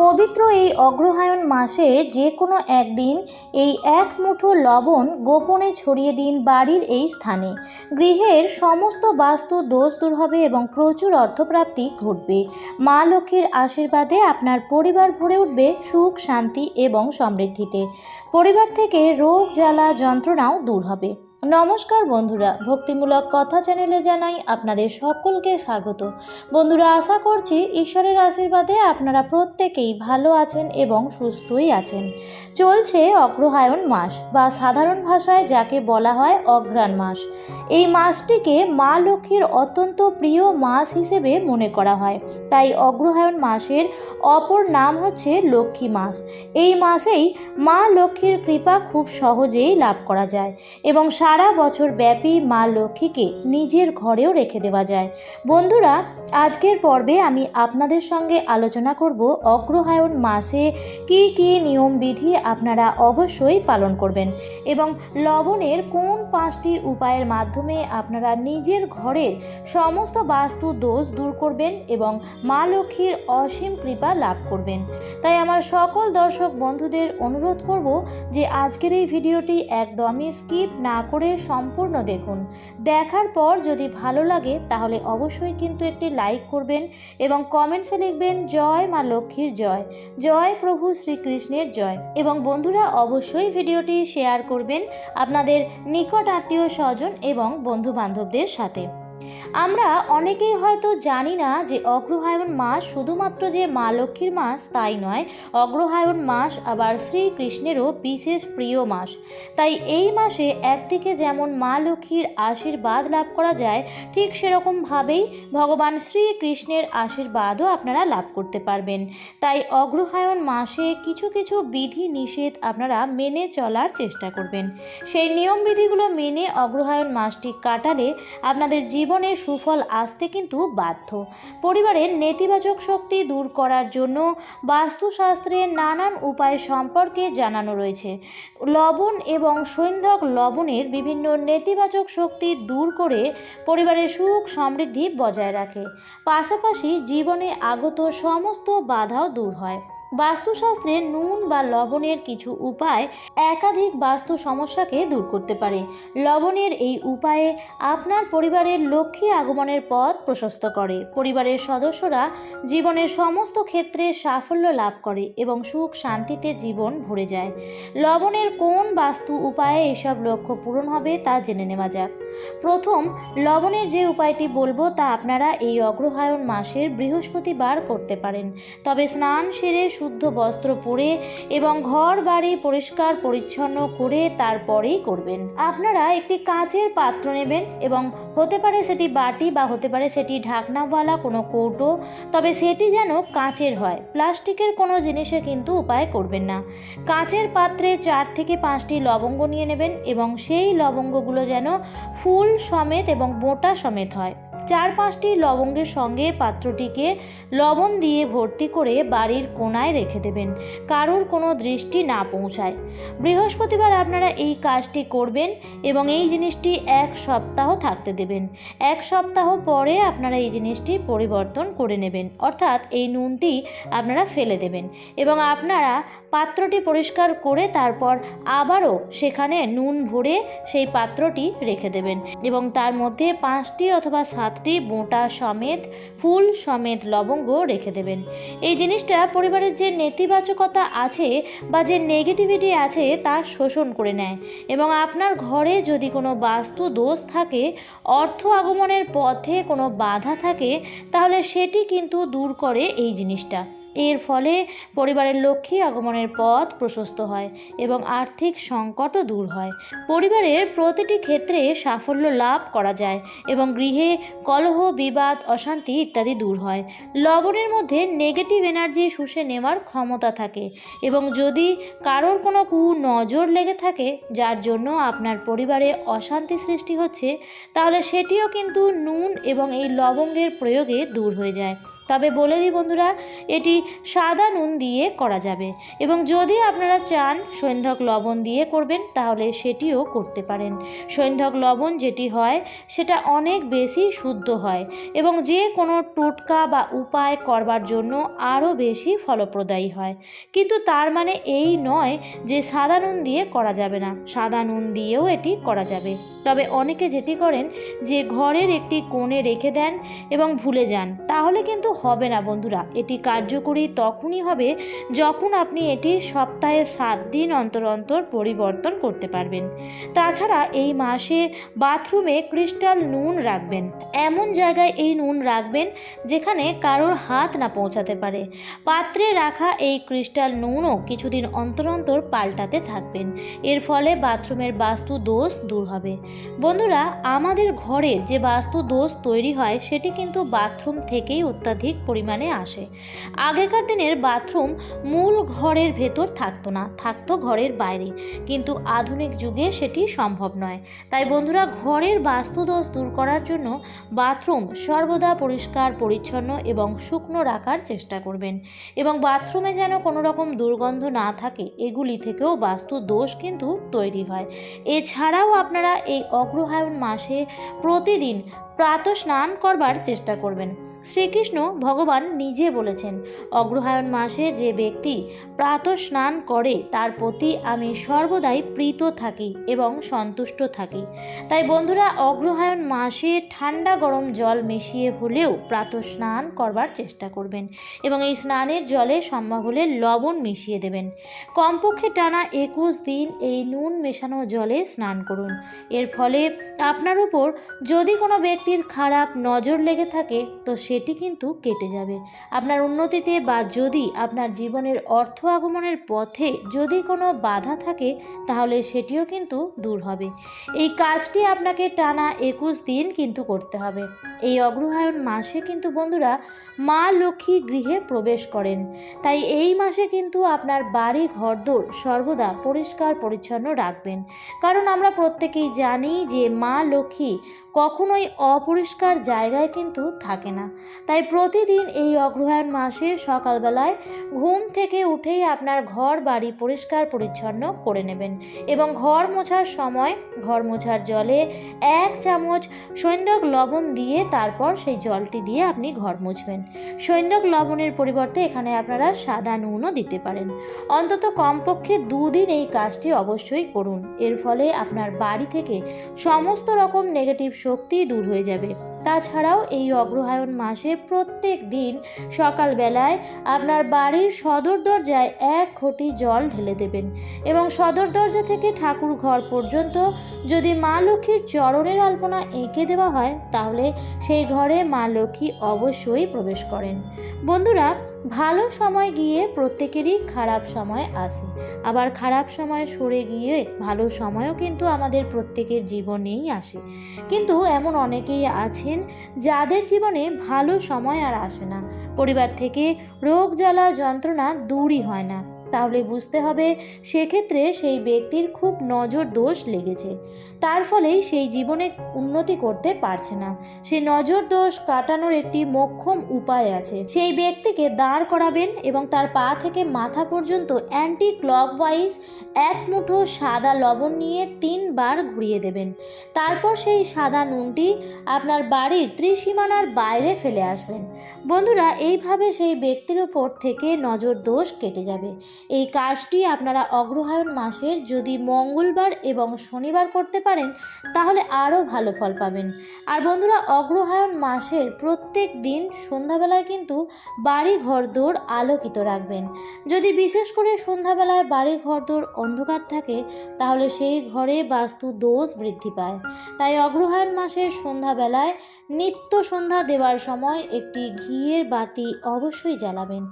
পবিত্র এই অগ্রহায়ণ মাসে যে কোনো একদিন এই এক মুঠো লবণ গোপনে ছড়িয়ে দিন বাড়ির এই স্থানে। গৃহের সমস্ত বাস্তু দোষ দূর হবে এবং প্রচুর অর্থপ্রাপ্তি ঘটবে। মা লক্ষ্মীর আশীর্বাদে আপনার পরিবার ভরে উঠবে সুখ, শান্তি এবং সমৃদ্ধিতে। পরিবার থেকে রোগ, জ্বালা, যন্ত্রণাও দূর হবে। নমস্কার বন্ধুরা, ভক্তিমূলক কথা চ্যানেলে জানাই আপনাদের সকলকে স্বাগত। বন্ধুরা, আশা করছি ঈশ্বরের আশীর্বাদে আপনারা প্রত্যেকেই ভালো আছেন এবং সুস্থই আছেন। চলছে অগ্রহায়ণ মাস বা সাধারণ ভাষায় যাকে বলা হয় অঘ্রাণ মাস। এই মাসটিকে মা লক্ষ্মীর অত্যন্ত প্রিয় মাস হিসেবে মনে করা হয়। তাই অগ্রহায়ণ মাসের অপর নাম হচ্ছে লক্ষ্মী মাস। এই মাসেই মা লক্ষ্মীর কৃপা খুব সহজেই লাভ করা যায় এবং সারা বছর ব্যাপী মা লক্ষ্মীকে নিজের ঘরেও রেখে দেওয়া যায়। বন্ধুরা, আজকের পর্বে আমি আপনাদের সঙ্গে আলোচনা করব অগ্রহায়ণ মাসে কি কি নিয়মবিধি আপনারা অবশ্যই পালন করবেন এবং লবণের কোন পাঁচটি উপায়ের মাধ্যমে আপনারা নিজের ঘরের সমস্ত বাস্তু দোষ দূর করবেন এবং মা লক্ষ্মীর অসীম কৃপা লাভ করবেন। তাই আমার সকল দর্শক বন্ধুদের অনুরোধ করব যে আজকের এই ভিডিওটি একদমই স্কিপ না করে সম্পূর্ণ দেখুন। দেখার পর যদি ভালো লাগে, তাহলে অবশ্যই কিন্তু একটি লাইক করবেন এবং কমেন্টসে লিখবেন, জয় মা লক্ষ্মীর জয়। জয় প্রভু শ্রীকৃষ্ণের জয়। এবং বন্ধুরা, অবশ্যই ভিডিওটি শেয়ার করবেন আপনাদের নিকট আত্মীয় স্বজন এবং বন্ধু বান্ধবদের সাথে। আমরা অনেকেই হয়তো জানি না যে অগ্রহায়ণ মাস শুধুমাত্র যে মা লক্ষ্মীর মাস, তাই নয়। অগ্রহায়ণ মাস আবার শ্রীকৃষ্ণেরও বিশেষ প্রিয় মাস। তাই এই মাসে একদিকে যেমন মা লক্ষ্মীর আশীর্বাদ লাভ করা যায়, ঠিক সেরকমভাবেই ভগবান শ্রীকৃষ্ণের আশীর্বাদও আপনারা লাভ করতে পারবেন। তাই অগ্রহায়ণ মাসে কিছু কিছু বিধি নিষেধ আপনারা মেনে চলার চেষ্টা করবেন। সেই নিয়মবিধিগুলো মেনে অগ্রহায়ণ মাসটি কাটালে আপনাদের জীবনে সুফল আসতে কিন্তু বাধ্য। পরিবারের নেতিবাচক শক্তি দূর করার জন্য বাস্তুশাস্ত্রের নানান উপায় সম্পর্কে জানানো রয়েছে। লবণ এবং সৈন্ধক লবণের বিভিন্ন নেতিবাচক শক্তি দূর করে পরিবারের সুখ সমৃদ্ধি বজায় রাখে। পাশাপাশি জীবনে আগত সমস্ত বাধাও দূর হয়। বাস্তুশাস্ত্রে নুন বা লবণের কিছু উপায় একাধিক বাস্তু সমস্যাকে দূর করতে পারে। লবণের এই উপায়ে আপনার পরিবারের লক্ষ্মী আগমনের পথ প্রশস্ত করে। পরিবারের সদস্যরা জীবনের সমস্ত ক্ষেত্রে সাফল্য লাভ করে এবং সুখ শান্তিতে জীবন ভরে যায়। লবণের কোন বাস্তু উপায়ে এসব লক্ষ্য পূরণ হবে তা জেনে নেওয়া যাক। প্রথম, লবণের যে উপায়টি বলব তা আপনারা এই অগ্রহায়ণ মাসের বৃহস্পতিবার করতে পারেন। তবে স্নান সেরে শুদ্ধ বস্ত্র পরে এবং ঘর বাড়ি পরিষ্কার পরিচ্ছন্ন করে তারপরেই করবেন। আপনারা একটি কাঁচের পাত্র নেবেন এবং হতে পারে সেটি বাটি বা হতে পারে সেটি ঢাকনাওয়ালা কোনো কৌটো, তবে সেটি যেন কাঁচের হয়। প্লাস্টিকের কোনো জিনিসে কিন্তু উপায় করবেন না। কাঁচের পাত্রে চার থেকে পাঁচটি লবঙ্গ নিয়ে নেবেন এবং সেই লবঙ্গগুলো যেন ফুল সমেত এবং বোটা সমেত হয়। চার পাঁচটি লবঙ্গের সঙ্গে পাত্রটিকে লবণ দিয়ে ভর্তি করে বাড়ির কোনায় রেখে দেবেন। কারোর কোনো দৃষ্টি না পৌঁছায়। বৃহস্পতিবার আপনারা এই কাজটি করবেন এবং এই জিনিসটি এক সপ্তাহ থাকতে দেবেন। এক সপ্তাহ পরে আপনারা এই জিনিসটি পরিবর্তন করে নেবেন। অর্থাৎ এই নুনটি আপনারা ফেলে দেবেন এবং আপনারা পাত্রটি পরিষ্কার করে তারপর আবারও সেখানে নুন ভরে সেই পাত্রটি রেখে দেবেন এবং তার মধ্যে পাঁচটি অথবা সাতটি বোঁটা সমেত, ফুল সমেত লবঙ্গ রেখে দেবেন। এই জিনিসটা পরিবারের যে নেতিবাচকতা আছে বা যে নেগেটিভিটি আছে তা শোষণ করে নেয়। এবং আপনার ঘরে যদি কোনো বাস্তু দোষ থাকে, অর্থ আগমনের পথে কোনো বাধা থাকে, তাহলে সেটি কিন্তু দূর করে এই জিনিসটা। এর ফলে পরিবারের লক্ষ্মী আগমনের পথ প্রশস্ত হয় এবং আর্থিক সংকটও দূর হয়। পরিবারের প্রতিটি ক্ষেত্রে সাফল্য লাভ করা যায় এবং গৃহে কলহ, বিবাদ, অশান্তি ইত্যাদি দূর হয়। লবণের মধ্যে নেগেটিভ এনার্জি শুষে নেওয়ার ক্ষমতা থাকে এবং যদি কারোর কোনো কু নজর লেগে থাকে, যার জন্য আপনার পরিবারে অশান্তি সৃষ্টি হচ্ছে, তাহলে সেটিও কিন্তু নুন এবং এই লবঙ্গের প্রয়োগে দূর হয়ে যায়। তবে বলে দিই বন্ধুরা, এটি সাদা নুন দিয়ে করা যাবে। এবং যদি আপনারা চান সৈন্ধক লবণ দিয়ে করবেন, তাহলে সেটিও করতে পারেন। সৈন্ধক লবণ যেটি হয়, সেটা অনেক বেশি শুদ্ধ হয় এবং যে কোনো টোটকা বা উপায় করবার জন্য আরও বেশি ফলপ্রদায়ী হয়। কিন্তু তার মানে এই নয় যে সাদা নুন দিয়ে করা যাবে না। সাদা নুন দিয়েও এটি করা যাবে। তবে অনেকে যেটি করেন, যে ঘরের একটি কোণে রেখে দেন এবং ভুলে যান। তাহলে কিন্তু হবে না বন্ধুরা, এটি কার্যকরী তখনই হবে যখন আপনি এটি সপ্তাহে সাত দিন অন্তর অন্তর পরিবর্তন করতে পারবেন। তাছাড়া এই মাসে বাথরুমে ক্রিস্টাল নুন রাখবেন। এমন জায়গায় এই নুন রাখবেন যেখানে কারোর হাত না পৌঁছাতে পারে। পাত্রে রাখা এই ক্রিস্টাল নুনও কিছুদিন অন্তর অন্তর পাল্টাতে থাকবেন। এর ফলে বাথরুমের বাস্তু দোষ দূর হবে। বন্ধুরা, আমাদের ঘরে যে বাস্তু দোষ তৈরি হয়, সেটি কিন্তু বাথরুম থেকেই অত্যাধিক পরিমাণে আসে। আগেকার দিনের বাথরুম মূল ঘরের ভেতর থাকতো না, থাকতো ঘরের বাইরে। কিন্তু আধুনিক যুগে সেটি সম্ভব নয়। তাই বন্ধুরা, ঘরের বাস্তুদোষ দূর করার জন্য বাথরুম সর্বদা পরিষ্কার, পরিচ্ছন্ন এবং শুকনো রাখার চেষ্টা করবেন। এবং বাথরুমে যেন কোনো রকম দুর্গন্ধ না থাকে, এগুলি থেকেও বাস্তু দোষ কিন্তু তৈরি হয়। এছাড়াও আপনারা এই অগ্রহায়ণ মাসে প্রতিদিন প্রাত স্নান করবার চেষ্টা করবেন। শ্রীকৃষ্ণ ভগবান নিজে বলেছেন, অগ্রহায়ণ মাসে যে ব্যক্তি প্রাত স্নান করে, তার প্রতি আমি সর্বদাই প্রীত থাকি এবং সন্তুষ্ট থাকি। তাই বন্ধুরা, অগ্রহায়ণ মাসে ঠান্ডা গরম জল মিশিয়ে হলেও প্রাত স্নান করবার চেষ্টা করবেন এবং এই স্নানের জলে সম্ভব হলে লবণ মিশিয়ে দেবেন। কমপক্ষে টানা একুশ দিন এই নুন মেশানো জলে স্নান করুন। এর ফলে আপনার উপর যদি কোনো ব্যক্তির খারাপ নজর লেগে থাকে, তো সেটি কিন্তু কেটে যাবে। আপনার উন্নতিতে বা যদি আপনার জীবনের অর্থ আগমনের পথে যদি কোনো বাধা থাকে, তাহলে সেটিও কিন্তু দূর হবে। এই কাজটি আপনাকে টানা একুশ দিন কিন্তু করতে হবে। এই অগ্রহায়ণ মাসে কিন্তু বন্ধুরা মা লক্ষ্মী গৃহে প্রবেশ করেন। তাই এই মাসে কিন্তু আপনার বাড়ি ঘরদোর সর্বদা পরিষ্কার পরিচ্ছন্ন রাখবেন। কারণ আমরা প্রত্যেকেই জানি যে মা লক্ষ্মী কখনোই অপরিষ্কার জায়গায় কিন্তু থাকে না। তাই প্রতিদিন এই অগ্রহায়ণ মাসে সকালবেলায় ঘুম থেকে উঠেই আপনার ঘর বাড়ি পরিষ্কার পরিচ্ছন্ন করে নেবেন এবং ঘর মোছার সময় ঘর মোছার জলে এক চামচ সৈন্দক লবণ দিয়ে তারপর সেই জলটি দিয়ে আপনি ঘর মুছবেন। সৈন্দক লবণের পরিবর্তে এখানে আপনারা সাদা নুনও দিতে পারেন। অন্তত কমপক্ষে দুদিন এই কাজটি অবশ্যই করুন। এর ফলে আপনার বাড়ি থেকে সমস্ত রকম নেগেটিভ শক্তি দূর হয়ে যাবে। তাছাড়াও এই অগ্রহায়ণ মাসে প্রত্যেক দিন সকালবেলায় আপনার বাড়ির সদর দরজায় এক ঘটি জল ঢেলে দেবেন এবং সদর দরজা থেকে ঠাকুর ঘর পর্যন্ত যদি মা লক্ষ্মীর চরণের আলপনা এঁকে দেওয়া হয়, তাহলে সেই ঘরে মা লক্ষ্মী অবশ্যই প্রবেশ করেন। বন্ধুরা ভালো সময় গিয়ে প্রত্যেকেরই খারাপ সময় আসে আবার খারাপ সময় সরে গিয়ে ভালো সময়ও কিন্তু আমাদের প্রত্যেকের জীবনেই আসে। কিন্তু এমন অনেকেই আছেন যাদের জীবনে ভালো সময় আর আসে না। পরিবার থেকে রোগ জ্বালা যন্ত্রণা দূরই হয় না। তাহলে বুঝতে হবে সেক্ষেত্রে সেই ব্যক্তির খুব নজর দোষ লেগেছে। তার ফলেই সেই জীবনে উন্নতি করতে পারছে না। সে নজর দোষ কাটানোর একটি মোক্ষম উপায় আছে। সেই ব্যক্তিকে দাঁড় করাবেন এবং তার পা থেকে মাথা পর্যন্ত অ্যান্টি ক্লক ক্লকওয়াইজ এক মুঠো সাদা লবণ নিয়ে তিনবার ঘুরিয়ে দেবেন। তারপর সেই সাদা নুনটি আপনার বাড়ির ত্রিসীমানার বাইরে ফেলে আসবেন। বন্ধুরা, এইভাবে সেই ব্যক্তির উপর থেকে নজর দোষ কেটে যাবে। এই কাজটি আপনারা অগ্রহায়ণ মাসের, যদি মঙ্গলবার এবং শনিবার করতে পারেন তাহলে আরও ভালো ফল পাবেন। আর বন্ধুরা, অগ্রহায়ণ মাসের প্রত্যেক দিন সন্ধ্যাবেলায় কিন্তু বাড়ি ঘরদোর আলোকিত রাখবেন। যদি বিশেষ করে সন্ধ্যাবেলায় বাড়ি ঘরদোর অন্ধকার থাকে, তাহলে সেই ঘরে বাস্তু দোষ বৃদ্ধি পায়। তাই অগ্রহায়ণ মাসের সন্ধ্যাবেলায় নিত্য সন্ধ্যা দেওয়ার সময় একটি ঘিয়ের বাতি অবশ্যই জ্বালাবেন।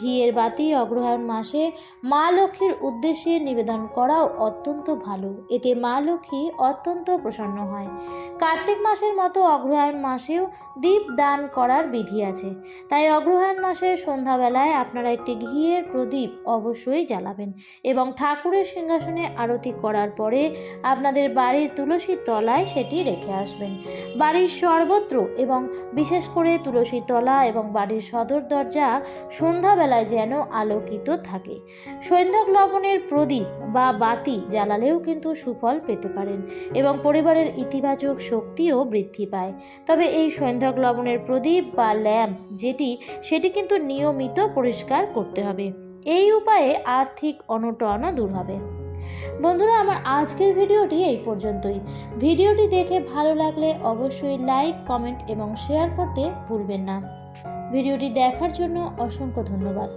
ঘিয়ের বাতি অগ্রহায়ণ মাসে মা লক্ষ্মীর উদ্দেশ্যে নিবেদন করাও অত্যন্ত ভালো। এতে মা লক্ষ্মী অত্যন্ত প্রসন্ন হয়। কার্তিক মাসের মতো অগ্রহায়ণ মাসেও দীপ দান করার বিধি আছে। তাই অগ্রহায়ণ মাসের সন্ধ্যাবেলায় আপনারা একটি ঘিয়ের প্রদীপ অবশ্যই জ্বালাবেন এবং ঠাকুরের সিংহাসনে আরতি করার পরে আপনাদের বাড়ির তুলসীর তলায় সেটি রেখে আসবেন। বাড়ির সর্বত্র এবং বিশেষ করে তুলসী তলা এবং বাড়ির সদর দরজা সন্ধ্যাবেলায় যেন আলোকিত থাকে। সৈন্ধক লবণের প্রদীপ বা বাতি জ্বালালেও কিন্তু সুফল পেতে পারেন। এবং পরিবারের ইতিবাচক শক্তিও বৃদ্ধি পায়। তবে এই সৈন্ধক লবণের প্রদীপ বা ল্যাম্প যেটি, সেটি কিন্তু নিয়মিত পরিষ্কার করতে হবে। এই উপায়ে আর্থিক অনটনও দূর হবে। বন্ধুরা, আমার আজকের ভিডিওটি এই পর্যন্তই। ভিডিওটি দেখে ভালো লাগলে অবশ্যই লাইক, কমেন্ট এবং শেয়ার করতে ভুলবেন না। ভিডিওটি দেখার জন্য অসংখ্য ধন্যবাদ।